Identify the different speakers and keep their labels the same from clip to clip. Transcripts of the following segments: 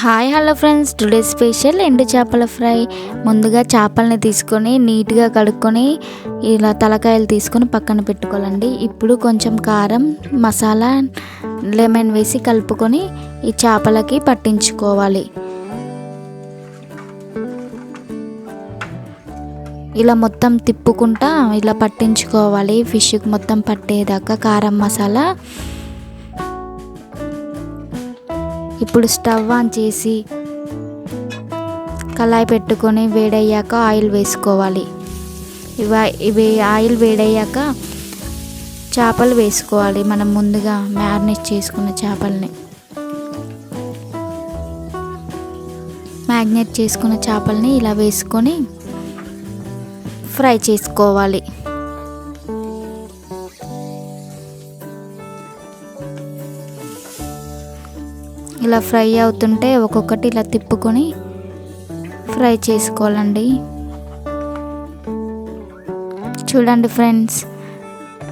Speaker 1: Hi hello friends today special ఎండు చేపల fry. ముందుగా చేపల్ని తీసుకొని నీట్గా కడుక్కొని ఇలా తలకాయలు తీసుకొని పక్కన పెట్టుకోవాలండి. ఇప్పుడు కొంచెం కారం మసాలా లెమన్ వేసి కలుపుకొని ఈ చేపలకి పట్టించుకోవాలి. ఇలా మొత్తం తిప్పుకుంటా ఇలా పట్టించుకోవాలి. ఫిష్కి మొత్తం పట్టేదాకా కారం మసాలా ఇప్పుడు స్టవ్ ఆన్ చేసి కళాయి పెట్టుకొని వేడయ్యాక ఆయిల్ వేసుకోవాలి. ఇవి ఇవి ఆయిల్ వేడయ్యాక చేపలు వేసుకోవాలి. మనం ముందుగా మ్యారినేట్ చేసుకున్న చేపల్ని. మ్యాగ్నేట్ చేసుకున్న చేపల్ని ఇలా వేసుకొని ఫ్రై చేసుకోవాలి. ఇలా ఫ్రై అవుతుంటే ఒక్కొక్కటి ఇలా తిప్పుకొని ఫ్రై చేసుకోవాలండి. చూడండి ఫ్రెండ్స్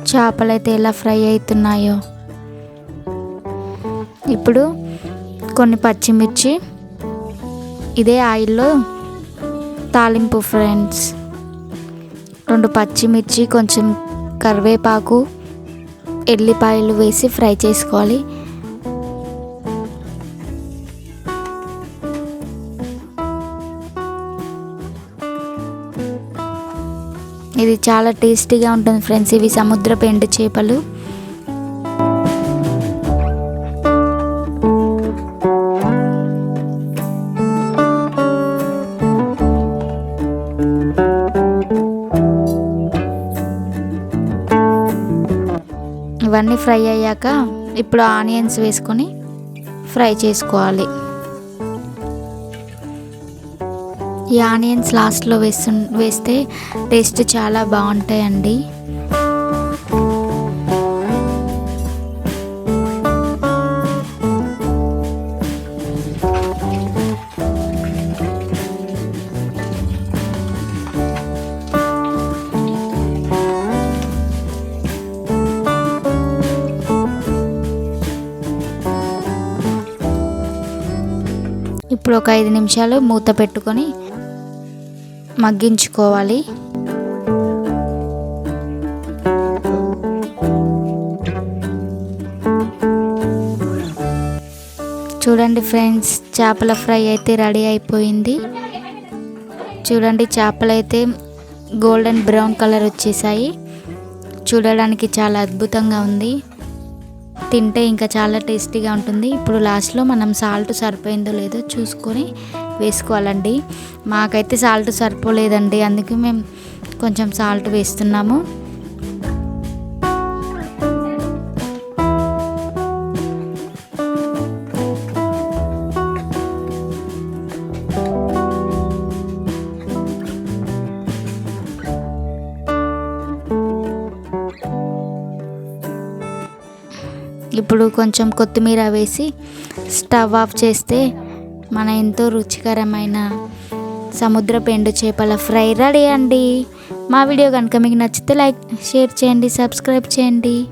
Speaker 1: చేపలు అయితే ఎలా ఫ్రై అవుతున్నాయో. ఇప్పుడు కొన్ని పచ్చిమిర్చి ఇదే ఆయిల్లో తాలింపు ఫ్రెండ్స్. రెండు పచ్చిమిర్చి కొంచెం కరివేపాకు ఎల్లిపాయలు వేసి ఫ్రై చేసుకోవాలి. ఇది చాలా టేస్టీగా ఉంటుంది ఫ్రెండ్స్. ఇవి సముద్రపు ఎండు చేపలు. ఇవన్నీ ఫ్రై అయ్యాక ఇప్పుడు ఆనియన్స్ వేసుకొని ఫ్రై చేసుకోవాలి. ఈ ఆనియన్స్ లాస్ట్లో వేస్తు వేస్తే టేస్ట్ చాలా బాగుంటాయండి. ఇప్పుడు ఒక ఐదు నిమిషాలు మూత పెట్టుకొని మగ్గించుకోవాలి. చూడండి ఫ్రెండ్స్ చేపల ఫ్రై అయితే రెడీ అయిపోయింది. చూడండి చేపలు అయితే గోల్డెన్ బ్రౌన్ కలర్ వచ్చేసాయి. చూడడానికి చాలా అద్భుతంగా ఉంది. తింటే ఇంకా చాలా టేస్టీగా ఉంటుంది. ఇప్పుడు లాస్ట్లో మనం సాల్ట్ సరిపోయిందో లేదో చూసుకొని వేసుకోవాలండి. మాకైతే సాల్ట్ సరిపోలేదండి. అందుకే మేము కొంచెం సాల్ట్ వేస్తున్నాము. ఇప్పుడు కొంచెం కొత్తిమీర వేసి స్టవ్ ఆఫ్ చేస్తే మన ఎంతో రుచికరమైన సముద్ర పెండు చేపల ఫ్రై రెడీ అండి. మా వీడియో కనుక మీకు నచ్చితే లైక్ షేర్ చేయండి సబ్స్క్రైబ్ చేయండి.